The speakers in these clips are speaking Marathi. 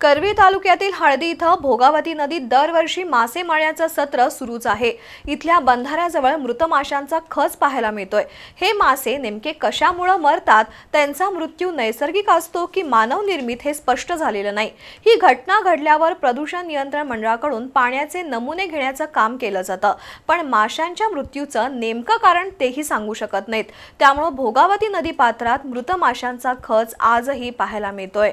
करवी तालुक्यातील हळदी इथं भोगावती नदीत दरवर्षी मासे मारण्याचं सत्र सुरूच आहे. इथल्या बंधाऱ्याजवळ मृत माशांचा खच पाहायला मिळतोय. हे मासे नेमके कशामुळं मरतात? त्यांचा मृत्यू नैसर्गिक असतो की मानवनिर्मित हे स्पष्ट झालेलं नाही? ही घटना घडल्यावर प्रदूषण नियंत्रण मंडळाकडून पाण्याचे नमुने घेण्याचं काम केलं जातं. पण माशांच्या मृत्यूचं नेमकं कारण तेही सांगू शकत नाहीत. त्यामुळं भोगावती नदी पात्रात मृत माशांचा खच आजही पाहायला मिळतोय.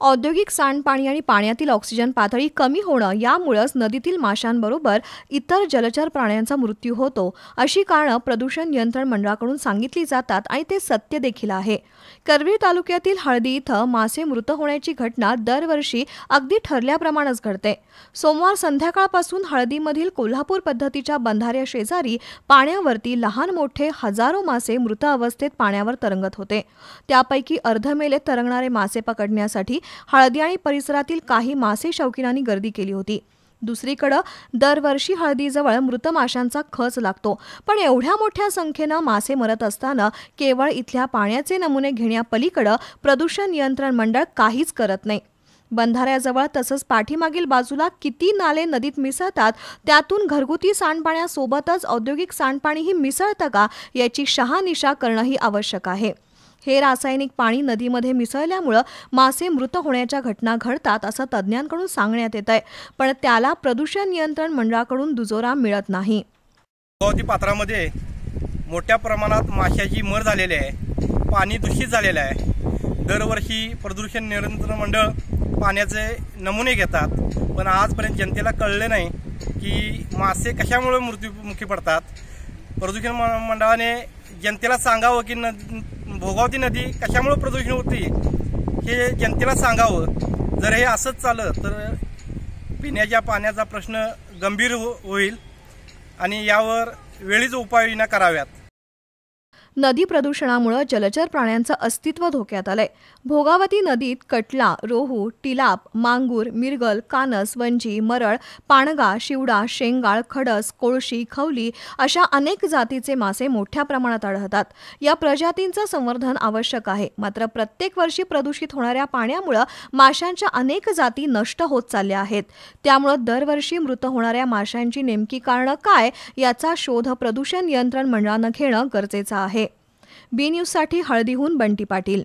औद्योगिक सांडपाणी आणि पाण्यातील ऑक्सिजन पातळी कमी होणं यामुळंच नदीतील माशांबरोबर इतर जलचर प्राण्यांचा मृत्यू होतो. अशी कारणं प्रदूषण नियंत्रण मंडळाकडून सांगितली जातात आणि ते सत्य देखील आहे. करवीर तालुक्यातील हळदी इथं मासे मृत होण्याची घटना दरवर्षी अगदी ठरल्याप्रमाणेच घडते. सोमवार संध्याकाळपासून हळदीमधील कोल्हापूर पद्धतीच्या बंधाऱ्या शेजारी पाण्यावरती लहान मोठे हजारो मासे मृत अवस्थेत पाण्यावर तरंगत होते. त्यापैकी अर्धमेले तरंगणारे मासे पकडण्यासाठी हळदी आणि परिसरातील काही मासे शौकीनांनी गर्दी केली होती. दुसरीकडं दरवर्षी हळदीजवळ मृत माशांचा खच लागतो. पण एवढ्या मोठ्या संख्येनं मासे मरत असताना केवळ इथल्या पाण्याचे नमुने घेण्यापलीकडं प्रदूषण नियंत्रण मंडळ काहीच करत नाही. बंधाऱ्याजवळ तसंच पाठीमागील बाजूला किती नाले नदीत मिसळतात त्यातून घरगुती सांडपाण्यासोबतच औद्योगिक सांडपाणीही मिसळतं का याची शहानिशा करणंही आवश्यक आहे. हे रासायनिक पाणी नदीमध्ये मिसळल्यामुळं मासे मृत होण्याच्या घटना घडतात असं तज्ज्ञांकडून सांगण्यात येत आहे. पण त्याला प्रदूषण नियंत्रण मंडळाकडून दुजोरा मिळत नाही. पात्रामध्ये मोठ्या प्रमाणात माशाची मर झालेली आहे. पाणी दूषित झालेलं आहे. दरवर्षी प्रदूषण नियंत्रण मंडळ पाण्याचे नमुने घेतात. पण आजपर्यंत जनतेला कळले नाही की मासे कशामुळे मृत्यूमुखी पडतात. प्रदूषण म- मंडळाने जनतेला सांगावं की न भोगावती नदी कशामुळे प्रदूषण होती हे जनतेला सांगावं. जर हे असंच चाललं तर पिण्याच्या पाण्याचा प्रश्न गंभीर हो होईल आणि यावर वेळीच उपाययोजना कराव्यात. नदी प्रदूषणामुळे जलचर प्राण्यांचं अस्तित्व धोक्यात आलंय. भोगावती नदीत कटला रोहू टिलाप मांगूर मिरगल कानस वंजी मरळ पाणगा शिवडा शेंगाळ खडस कोळशी खवली अशा अनेक जातीचे मासे मोठ्या प्रमाणात आढळतात. या प्रजातींचं संवर्धन आवश्यक आहे. मात्र प्रत्येक वर्षी प्रदूषित होणाऱ्या पाण्यामुळं माशांच्या अनेक जाती नष्ट होत चालल्या आहेत. त्यामुळं दरवर्षी मृत होणाऱ्या माशांची नेमकी कारणं काय याचा शोध प्रदूषण नियंत्रण मंडळानं घेणं गरजेचं आहे. बी न्यूजसाठी हळदीहून बंटी पाटील